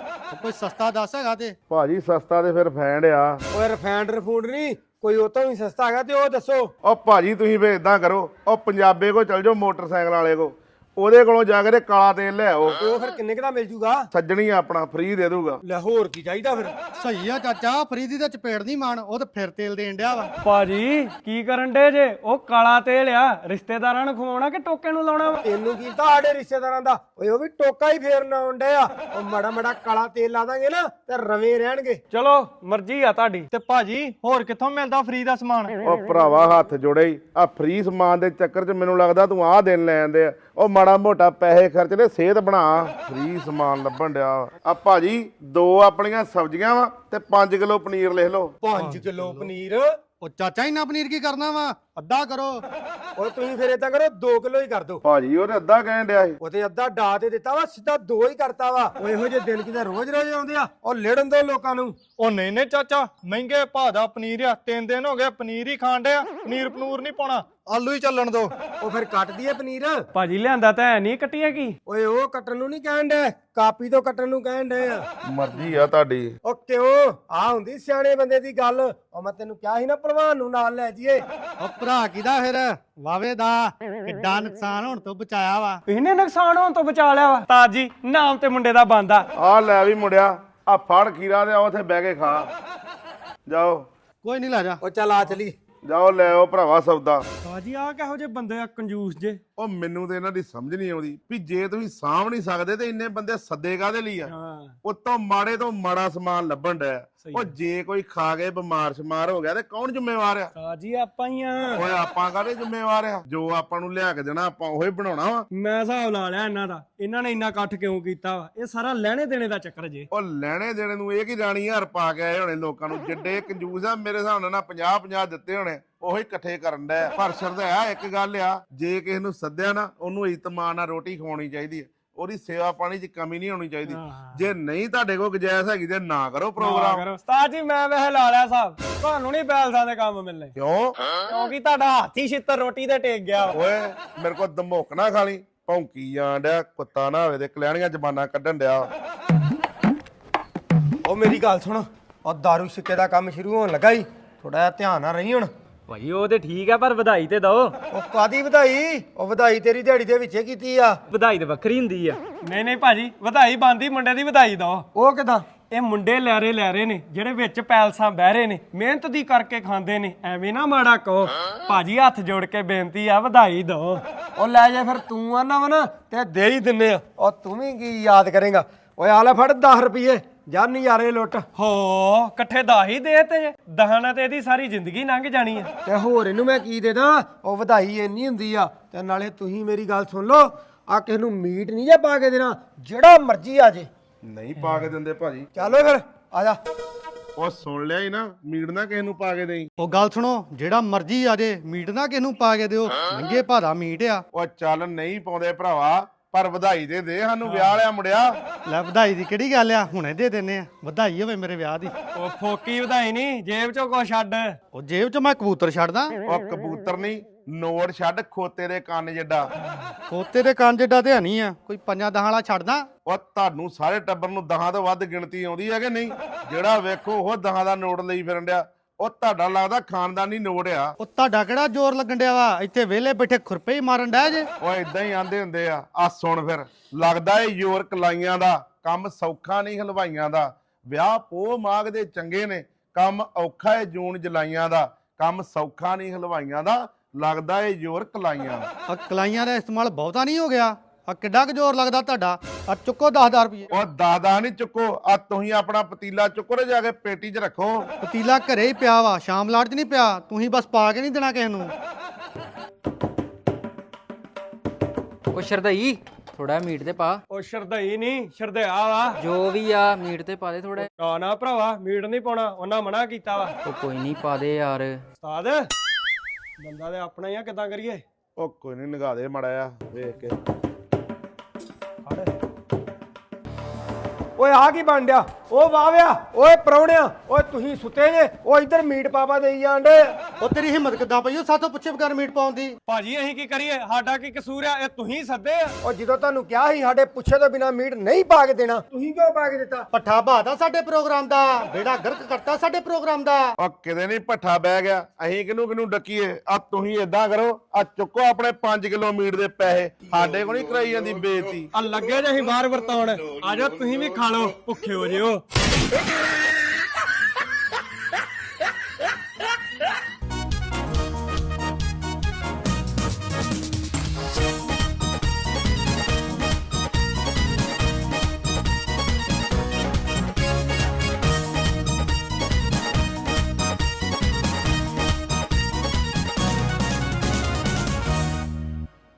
ਕੋਈ ਸਸਤਾ ਦੱਸ ਹੈਗਾ ਤੇ? ਭਾਜੀ ਸਸਤਾ ਤੇ ਫਿਰ ਫੈਂਡ ਆ। ਓਏ ਰਿਫਾਈਨਡ ਰਿਫੂਡ ਨਹੀਂ ਕੋਈ ਉਹ ਤੋਂ ਵੀ ਸਸਤਾ ਹੈਗਾ ਤੇ ਉਹ ਦੱਸੋ। ਉਹ ਭਾਜੀ ਤੁਸੀਂ ਫੇ ਇਦਾਂ ਕਰੋ। ਉਹ ਪੰਜਾਬੇ ਕੋ ਚਲ ਜਾਓ ਮੋਟਰਸਾਈਕਲ ਵਾਲੇ ਕੋ। ਉਹਦੇ ਕੋਲੋਂ ਜਾ ਕੇ ਤੇ ਕਾਲਾ ਤੇਲ ਲੈ ਆਓ। ਉਹ ਫਿਰ ਕਿੰਨੇ ਕੁ ਦਾ ਮਿਲ ਜੂਗਾ? ਸੱਜਣੀ ਆਪਣਾ ਫ੍ਰੀ ਦੇ ਦੂਗਾ ਲੈ ਹੋਰ ਕੀ ਚਾਹੀਦਾ ਫਿਰ? ਸਹੀ ਆ ਚਾਚਾ ਫਰੀਦੀ ਦਾ ਚਪੇੜ ਨਹੀਂ ਮਾਣ ਉਹ ਤੇ ਫਿਰ ਤੇਲ ਦੇਣ ਡਿਆ ਵਾ। ਭਾਜੀ ਕੀ ਕਰਨ ਡੇ ਜੇ? ਉਹ ਕਾਲਾ ਤੇਲ ਆ ਰਿਸ਼ਤੇਦਾਰਾਂ ਨੂੰ ਖਵਾਉਣਾ ਕਿ ਟੋਕੇ ਨੂੰ ਲਾਉਣਾ ਵਾ? ਤੈਨੂੰ ਕੀ ਤਾਂ ਸਾਡੇ ਰਿਸ਼ਤੇਦਾਰਾਂ ਦਾ? ਓਏ ਉਹ ਵੀ ਟੋਕਾ ਹੀ ਫੇਰਨ ਆਉਣ ਡਿਆ ਉਹ ਮੜਾ ਮੜਾ ਕਾਲਾ ਤੇਲ ਲਾ ਦਾਂਗੇ ਨਾ ਤੇ ਰਵੇਂ ਰਹਿਣਗੇ। ਚਲੋ ਮਰਜ਼ੀ ਆ ਤੁਹਾਡੀ। ਤੇ ਭਾਜੀ ਹੋਰ ਕਿੱਥੋਂ ਮਿਲਦਾ ਫ੍ਰੀ ਦਾ ਸਮਾਨ? ਉਹ ਭਰਾਵਾ ਹੱਥ ਜੋੜੇ ਈ ਆ ਫ੍ਰੀ ਸਮਾਨ ਦੇ ਚੱਕਰ 'ਚ ਮੈਨੂੰ ਲੱਗਦਾ ਤੂੰ ਆਹ ਦਿਨ ਲੈ ਆਂਦੇ ਆ। ਉਹ ਮਾੜਾ ਮੋਟਾ ਪੈਸੇ ਖਰਚਦੇ ਸਿਹਤ ਬਣਾ। ਫ੍ਰੀ ਸਮਾਨ ਲੱਭਣ ਡਿਆ। ਆ ਭਾਜੀ ਦੋ ਆਪਣੀਆਂ ਸਬਜ਼ੀਆਂ ਵਾ ਤੇ 5 ਕਿਲੋ ਪਨੀਰ ਲਿਖ ਲਓ। 5 ਕਿਲੋ ਪਨੀਰ। ਉਹ ਚਾਚਾ ਇੰਨਾ ਪਨੀਰ ਕੀ ਕਰਨਾ ਵਾ? ਅੱਧਾ ਕਰੋ। ਓਏ ਤੁਸੀਂ ਫਿਰ ਏਦਾਂ ਕਰੋ 2 ਕਿਲੋ ਹੀ ਕਰ ਦਿਓ। ਭਾਜੀ ਉਹਨੇ ਅੱਧਾ ਕਹਿਣ ਡਿਆ ਸੀ। ਉਹਦੇ ਅੱਧਾ ਡਾ ਤੇ ਦਿੱਤਾ ਵਾ ਸਿੱਧਾ 2 ਹੀ ਕਰਤਾ ਵਾ। ਓਏ ਇਹੋ ਜਿਹੇ ਦਿਨ ਕਿਤੇ ਰੋਜ਼ ਰੋਜ਼ ਆਉਂਦੇ ਆ ਉਹ ਲੜਨ ਦੋ ਲੋਕਾਂ ਨੂੰ। ਉਹ ਨਹੀਂ ਨਹੀਂ ਚਾਚਾ ਮਹਿੰਗੇ ਭਾਅ ਦਾ ਪਨੀਰ ਆ। ਤਿੰਨ ਦਿਨ ਹੋ ਗਏ ਪਨੀਰ ਹੀ ਖਾਣ ਡਿਆ। ਪਨੀਰ ਪਨੂਰ ਨਹੀਂ ਪਾਉਣਾ। ਆਲੂ ਹੀ ਚੱਲਣ ਦੋ। ਉਹ ਫਿਰ ਕੱਟ ਦਈਏ ਪਨੀਰ। ਭਾਜੀ ਲਿਆਂਦਾ ਤਾਂ ਹੈ ਨਹੀਂ ਕੱਟੀਆਂ ਕੀ? ਓਏ ਉਹ ਕੱਟਣ ਨੂੰ ਨਹੀਂ ਕਹਿਣ ਡੇ ਕਾਪੀ ਤੋਂ ਕੱਟਣ ਨੂੰ ਕਹਿਣ ਡੇ ਆ। ਮਰਜ਼ੀ ਆ ਤੁਹਾਡੀ। ਉਹ ਕਿਉਂ? ਆ ਹੁੰਦੀ ਸਿਆਣੇ ਬੰਦੇ ਦੀ ਗੱਲ। ਉਹ ਮੈਂ ਤੈਨੂੰ ਕਿਹਾ ਸੀ ਨਾ ਭਲਵਾਨ ਨੂੰ ਨਾਲ ਲੈ ਜੀਏ ਉਹ ਭਰਾ ਕਿਦਾ ਫਿਰ? ਵਾਵੇ ਦਾ। ਕਿੱਡਾ ਨੁਕਸਾਨ ਹੋਣ ਤੋਂ ਬਚਾਇਆ ਵਾ। ਇਹਨੇ ਨੁਕਸਾਨ ਹੋਣ ਤੋਂ ਬਚਾ ਲਿਆ ਵਾ? ਤਾਜੀ ਨਾਮ ਤੇ ਮੁੰਡੇ ਦਾ ਬੰਦਾ ਆ। ਲੈ ਵੀ ਮੁੰਡਿਆ ਆ ਫੜ ਖੀਰਾ ਤੇ ਆ ਉੱਥੇ ਬਹਿ ਕੇ ਖਾ। ਜਾਓ। ਕੋਈ ਨਹੀਂ ਲੈ ਜਾ। ਉਹ ਚੱਲ ਆ ਚਲੀ। ਜਾਓ ਲੈ ਆਓ ਭਰਾਵਾ ਸੌਦਾ। ਭਾਜੀ ਆ ਕਿਹੋ ਜਿਹੇ ਬੰਦੇ ਆ ਕੰਜੂਸ ਜੇ। ਉਹ ਮੈਨੂੰ ਤੇ ਇਹਨਾਂ ਦੀ ਸਮਝ ਨਹੀਂ ਆਉਂਦੀ ਵੀ ਜੇ ਤੁਸੀਂ ਸਾਂਭ ਨਹੀਂ ਸਕਦੇ ਤੇ ਇੰਨੇ ਬੰਦੇ ਸੱਦੇ ਕਾਦੇ ਲਈ ਆ? ਹਾਂ। ਉਤੋਂ ਮਾੜੇ ਤੋਂ ਮਾੜਾ ਸਮਾਨ ਲੱਭਣ ਡਿਆ। ਉਹ ਜੇ ਕੋਈ ਖਾ ਕੇ ਬਿਮਾਰ ਸ਼ਮਾਰ ਹੋ ਗਿਆ ਤੇ ਕੌਣ ਜ਼ਿੰਮੇਵਾਰ ਆ? ਤਾਜੀ ਆਪਾਂ ਹੀ ਆ। ਓਏ ਆਪਾਂ ਕਾਹਦੇ ਜ਼ਿੰਮੇਵਾਰ ਆ? ਜੋ ਆਪਾਂ ਨੂੰ ਲਿਆ ਕੇ ਦੇਣਾ ਆਪਾਂ ਉਹੀ ਬਣਾਉਣਾ ਵਾ। ਮੈਂ ਹਿਸਾਬ ਲਾ ਲਿਆ ਇਹਨਾਂ ਦਾ। ਇਹਨਾਂ ਨੇ ਇੰਨਾ ਇਕੱਠ ਕਿਉਂ ਕੀਤਾ ਵਾ? ਇਹ ਸਾਰਾ ਲੈਣੇ ਦੇਣੇ ਦਾ ਚੱਕਰ ਜੇ। ਉਹ ਲੈਣੇ ਦੇਣੇ ਨੂੰ ਇਹ ਕੀ ਜਾਣੀ ਹਰ ਪਾ ਕੇ ਆਏ ਹੋਣੇ ਲੋਕਾਂ ਨੂੰ? ਜਿੱਡੇ ਕੰਜੂਸ ਆ ਮੇਰੇ ਹਿਸਾਬ ਨਾਲ ਨਾ 50 50 ਦਿੱਤੇ ਹੋਣੇ। ਉਹੀ ਇਕੱਠੇ ਕਰਨ ਦਾ ਪਰ ਸ਼ਰਦਾ ਆ ਇੱਕ ਗੱਲ ਆ ਜੇ ਕਿਸੇ ਨੂੰ ਸੱਦਿਆ ਨਾ ਉਹਨੂੰ ਇਤਮਾਨ ਨਾਲ ਰੋਟੀ ਖਵਾਉਣੀ ਚਾਹੀਦੀ ਹੈ ਉਹਦੀ ਸੇਵਾ ਪਾਣੀ 'ਚ ਕਮੀ ਨਹੀਂ ਹੋਣੀ ਚਾਹੀਦੀ। ਹਾਂ। ਜੇ ਨਹੀਂ ਤੁਹਾਡੇ ਕੋਲ ਗੁੰਜਾਇਸ਼ ਹੈਗੀ ਤੇ ਨਾ ਕਰੋ ਪ੍ਰੋਗਰਾਮ। ਕਰੋ। ਉਸਤਾਦ ਜੀ ਮੈਂ ਵੈਸੇ ਲਾ ਲਿਆ ਸਾਹਿਬ ਤੁਹਾਨੂੰ ਨਹੀਂ ਬੈਲਸਾਂ ਦੇ ਕੰਮ ਮਿਲਨੇ ਕਿਉਂ? ਕਿਉਂਕਿ ਤੁਹਾਡਾ ਹੱਥ ਹੀ ਛਿੱਤਰ ਰੋਟੀ ਤੇ ਟੇਕ ਗਿਆ। ਓਏ ਮੇਰੇ ਕੋਲ ਦਮੋਕ ਨਾ ਖਾ ਲਈ ਭੌਂਕੀ ਜਾਣ ਡਿਆ ਕੁੱਤਾ ਨਾ ਹੋਵੇ ਤੇ ਕਲਿਆਣੀਆਂ ਜ਼ਬਾਨਾਂ ਕੱਢਣ ਡਿਆ। ਉਹ ਮੇਰੀ ਗੱਲ ਸੁਣ। ਉਹ दारू ਸਿੱਕੇ ਦਾ ਕੰਮ ਸ਼ੁਰੂ ਹੋਣ ਲੱਗਾ ਈ। ਥੋੜਾ ਜਿਹਾ ਧਿਆਨ ਨਾਲ ਰਹੀ ਹੁਣ। ਭਾਈ ਉਹ ਤੇ ਠੀਕ ਆ ਪਰ ਵਧਾਈ ਤੇ ਦੋ ਉਹ ਕਾਦੀ ਵਧਾਈ? ਉਹ ਵਧਾਈ ਤੇਰੀ ਦਿਹਾੜੀ ਦੇ ਵਿੱਚੇ ਕੀਤੀ ਆ। ਵਧਾਈ ਤੇ ਵੱਖਰੀ ਹੁੰਦੀ ਆ। ਨਹੀਂ ਨਹੀਂ ਭਾਜੀ ਵਧਾਈ ਬੰਦੀ ਮੁੰਡੇ ਦੀ ਵਧਾਈ ਦੋ ਉਹ ਕਿਦਾਂ? ਇਹ ਮੁੰਡੇ ਲੈਰੇ ਲੈਰੇ ਨੇ ਜਿਹੜੇ ਵਿੱਚ ਪੈਲਸਾਂ ਬਹਿ ਰਹੇ ਨੇ ਮਿਹਨਤ ਦੀ ਕਰਕੇ ਖਾਂਦੇ ਨੇ ਐਵੇਂ ਨਾ ਮਾੜਾ ਕਹੋ। ਭਾਜੀ ਹੱਥ ਜੋੜ ਕੇ ਬੇਨਤੀ ਆ ਵਧਾਈ ਦੋ ਉਹ ਲੈ ਜਾ ਫਿਰ ਤੂੰ ਆਨਾ ਵਾ ਨਾ ਤੇ ਦੇ ਹੀ ਦਿੰਨੇ ਆ। ਉਹ ਤੂੰ ਵੀ ਕੀ ਯਾਦ ਕਰੇਗਾ। ਓਏ ਆ ਲੈ ਫੜ 10 ਰੁਪਏ ਜਾ ਨਜ਼ਾਰੇ ਲੁੱਟ। ਹੋ ਇਕੱਠੇ ਦਾ ਹੀ ਦੇ ਤੇ ਦਹਾਨਾ ਤੇ ਇਹਦੀ ਸਾਰੀ ਜ਼ਿੰਦਗੀ ਲੰਘ ਜਾਣੀ ਆ। ਤੇ ਹੋਰ ਇਹਨੂੰ ਮੈਂ ਕੀ ਦੇ ਦਾਂ ਉਹ ਵਧਾਈ ਇੰਨੀ ਹੁੰਦੀ ਆ ਤੇ ਨਾਲੇ ਤੁਸੀਂ ਮੇਰੀ ਗੱਲ ਸੁਣ ਲਓ ਆ ਕਿਸ ਨੂੰ ਮੀਟ ਨਹੀਂ ਜੇ ਪਾ ਕੇ ਦੇਣਾ ਜਿਹੜਾ ਮਰਜ਼ੀ ਆ ਜੇ। ਨਹੀਂ ਪਾ ਕੇ ਦਿੰਦੇ ਭਾਜੀ। ਚੱਲ ਓਏ ਫਿਰ ਆ ਜਾ। ਉਹ ਸੁਣ ਲਿਆ ਹੀ ਨਾ ਮੀਟ ਨਾ ਕਿਸੇ ਨੂੰ ਪਾ ਕੇ ਦੇਈ। ਉਹ ਗੱਲ ਸੁਣੋ ਜਿਹੜਾ ਮਰਜ਼ੀ ਆ ਜੇ ਮੀਟ ਨਾ ਕਿਸ ਨੂੰ ਪਾ ਕੇ ਦਿਓ। ਮਹਿੰਗੇ ਭਾਰਾ ਮੀਟ ਆ। ਉਹ ਚੱਲ ਨਹੀਂ ਪਾਉਂਦੇ ਭਰਾਵਾ। ਪਰ ਵਧਾਈ ਦੇ ਦੇ ਸਾਨੂੰ ਵਿਆਹ ਵਾਲਿਆ ਮੁੰਡਿਆ। ਲੈ ਵਧਾਈ ਦੀ ਕਿਹੜੀ ਗੱਲ ਆ? ਹੁਣੇ ਦੇ ਦਿੰਨੇ ਆ। ਵਧਾਈ ਹੋਵੇ ਮੇਰੇ ਵਿਆਹ ਦੀ। ਉਹ ਫੋਕੀ ਵਧਾਈ ਨਹੀਂ ਜੇਬ ਚੋਂ ਕੋ ਛੱਡ। ਉਹ ਜੇਬ 'ਚ ਮੈਂ ਕਬੂਤਰ ਛੱਡਦਾ। ਉਹ ਕਬੂਤਰ ਨਹੀਂ ਨੋਟ ਛੱਡ ਖੋਤੇ ਦੇ ਕੰਨ ਜਿੱਡਾ। ਖੋਤੇ ਦੇ ਕੰਨ ਜਿੱਡਾ ਤੇ ਹਣੀ ਆ। ਕੋਈ ਪੰਜਾਂ ਦਹਾਂ ਵਾਲਾ ਛੱਡਦਾ? ਉਹ ਤੁਹਾਨੂੰ ਸਾਰੇ ਟੱਬਰ ਨੂੰ ਦਹਾਂ ਤੋਂ ਵੱਧ ਗਿਣਤੀ ਆਉਂਦੀ ਹੈ ਕਿ ਨਹੀਂ? ਜਿਹੜਾ ਵੇਖੋ ਉਹ ਦਹਾਂ ਦਾ ਨੋਟ ਲਈ ਫਿਰਨ ਡਿਆ। ਉਹ ਤੁਹਾਡਾ ਲੱਗਦਾ ਖਾਨਦਾਨੀ ਨੋਟ ਆ। ਉਹ ਤੁਹਾਡਾ ਕਿਹੜਾ ਜ਼ੋਰ ਲੱਗਣ ਡਿਆ ਵਾ? ਇੱਥੇ ਵਿਹਲੇ ਬੈਠੇ ਖੁਰਪੇ ਹੀ ਮਾਰਨ ਡਿਆ ਜੇ। ਉਹ ਇਦਾਂ ਹੀ ਆਂਦੇ ਹੁੰਦੇ ਆ। ਆ ਸੁਣ ਫਿਰ ਲੱਗਦਾ ਏ ਯੋਰ ਕਲਾਈਆਂ ਦਾ ਕੰਮ ਸੌਖਾ ਨਹੀਂ ਹਲਵਾਈਆਂ ਦਾ। ਵਿਆਹ ਪੋ ਮਾਗ ਦੇ ਚੰਗੇ ਨੇ ਕੰਮ ਔਖਾ ਏ ਜੂਨ ਜੁਲਾਈਆਂ ਦਾ। ਕੰਮ ਸੌਖਾ ਨਹੀਂ ਹਲਵਾਈਆਂ ਦਾ ਲੱਗਦਾ ਏ ਯੋਰ ਕਲਾਈਆਂ ਦਾ ਆ ਕਲਾਈਆਂ ਦਾ ਇਸਤੇਮਾਲ ਬਹੁਤਾ ਨਹੀਂ ਹੋ ਗਿਆ। ਆ ਕਿੱਡਾ ਕੁ ਜ਼ੋਰ ਲੱਗਦਾ ਤੁਹਾਡਾ? ਆ ਚੁੱਕੋ 10000 ਰੁਪਏ ਉਹ ਦਾਦਾ ਨਹੀਂ ਚੁੱਕੋ ਆ ਤੁਸੀਂ ਆਪਣਾ ਪਤੀਲਾ ਚੁੱਕੋ ਤੇ ਜਾ ਕੇ ਪੇਟੀ 'ਚ ਰੱਖੋ। ਪਤੀਲਾ ਘਰੇ ਹੀ ਪਿਆ ਵਾ ਸ਼ਾਮ ਲਾਟ 'ਚ ਨਹੀਂ ਪਿਆ ਤੁਸੀਂ ਬਸ ਪਾ ਕੇ ਨਹੀਂ ਦੇਣਾ ਕਿਸੇ ਨੂੰ। ਉਹ ਸ਼ਰਦਈ ਥੋੜਾ ਮੀਟ ਤੇ ਪਾ। ਉਹ ਸ਼ਰਦਈ ਨਹੀਂ ਸ਼ਰਦਿਆ ਵਾ। ਜੋ ਵੀ ਆ ਮੀਟ ਤੇ ਪਾ ਦੇ ਥੋੜਾ ਨਾ ਨਾ ਭਰਾਵਾ ਮੀਟ ਨਹੀਂ ਪਾਉਣਾ ਉਹਨਾਂ ਮਨਾ ਕੀਤਾ ਵਾ। ਉਹ ਕੋਈ ਨਹੀਂ ਪਾ ਦੇ ਯਾਰ। ਉਸਤਾਦ ਬੰਦਾ ਤੇ ਆਪਣਾ ਹੀ ਆ ਕਿਦਾਂ ਕਰੀਏ? ਉਹ ਕੋਈ ਨਹੀਂ ਨਗਾ ਦੇ ਮੜਾ ਆ ਵੇਖ ਕੇ। ਓਏ ਆ ਕੀ ਬਣ ਡਿਆ? ਓ ਵਾਵਿਆ ਓਏ ਪਰੌਣਿਆ ਓਏ ਤੁਸੀਂ ਸੁੱਤੇ ਜੇ ਓ ਇੱਧਰ ਮੀਟ ਪਾਪਾ ਦੇਈ ਜਾਂਦੇ ਉਹ ਤੇਰੀ ਹਿੰਮਤ ਕਿੱਦਾਂ ਪਈ? ਉਹ ਸਾਥੋਂ ਪੁੱਛੇ ਬਗੈਰ ਮੀਟ ਪਾਉਣ ਦੀ। ਭਾਜੀ ਅਸੀਂ ਕੀ ਕਰੀਏ? ਸਾਡਾ ਕੀ ਕਸੂਰ ਆ? ਇਹ ਤੁਸੀਂ ਸੱਦੇ ਆ। ਓ ਜਦੋਂ ਤੁਹਾਨੂੰ ਕਿਹਾ ਸੀ ਸਾਡੇ ਪੁੱਛੇ ਤੋਂ ਬਿਨਾ ਮੀਟ ਨਹੀਂ ਪਾ ਕੇ ਦੇਣਾ। ਤੁਸੀਂ ਕਿਉਂ ਪਾ ਕੇ ਦਿੱਤਾ? ਪੱਠਾ ਬਾਦਾ ਸਾਡੇ ਪ੍ਰੋਗਰਾਮ ਦਾ। ਬੇੜਾ ਗਰਕ ਕਰਤਾ ਸਾਡੇ ਪ੍ਰੋਗਰਾਮ ਦਾ। ਉਹ ਕਿਤੇ ਨਹੀਂ ਭੱਠਾ ਬਹਿ ਗਿਆ। ਅਸੀਂ ਕਿਹਨੂੰ ਕਿਹਨੂੰ ਡੱਕੀਏ? ਆ ਤੁਸੀਂ ਇਦਾਂ ਕਰੋ। ਆ ਚੁੱਕੋ ਆਪਣੇ 5 ਕਿਲੋ ਮੀਟ ਦੇ ਪੈਸੇ। ਸਾਡੇ ਕੋਲ ਨਹੀਂ ਕਰਾਈ ਜਾਂਦੀ ਬੇਇੱਜ਼ਤੀ। ਆ ਲੱਗੇ ਜੇ ਅਸੀਂ ਬਾਹਰ ਵਰਤਾਉਣ। ਆ ਜਾਓ ਤੁਸੀਂ ਵੀ ਖਾ ਲਓ। ਭੁੱਖੇ ਹੋ ਜਿਓ। Oh.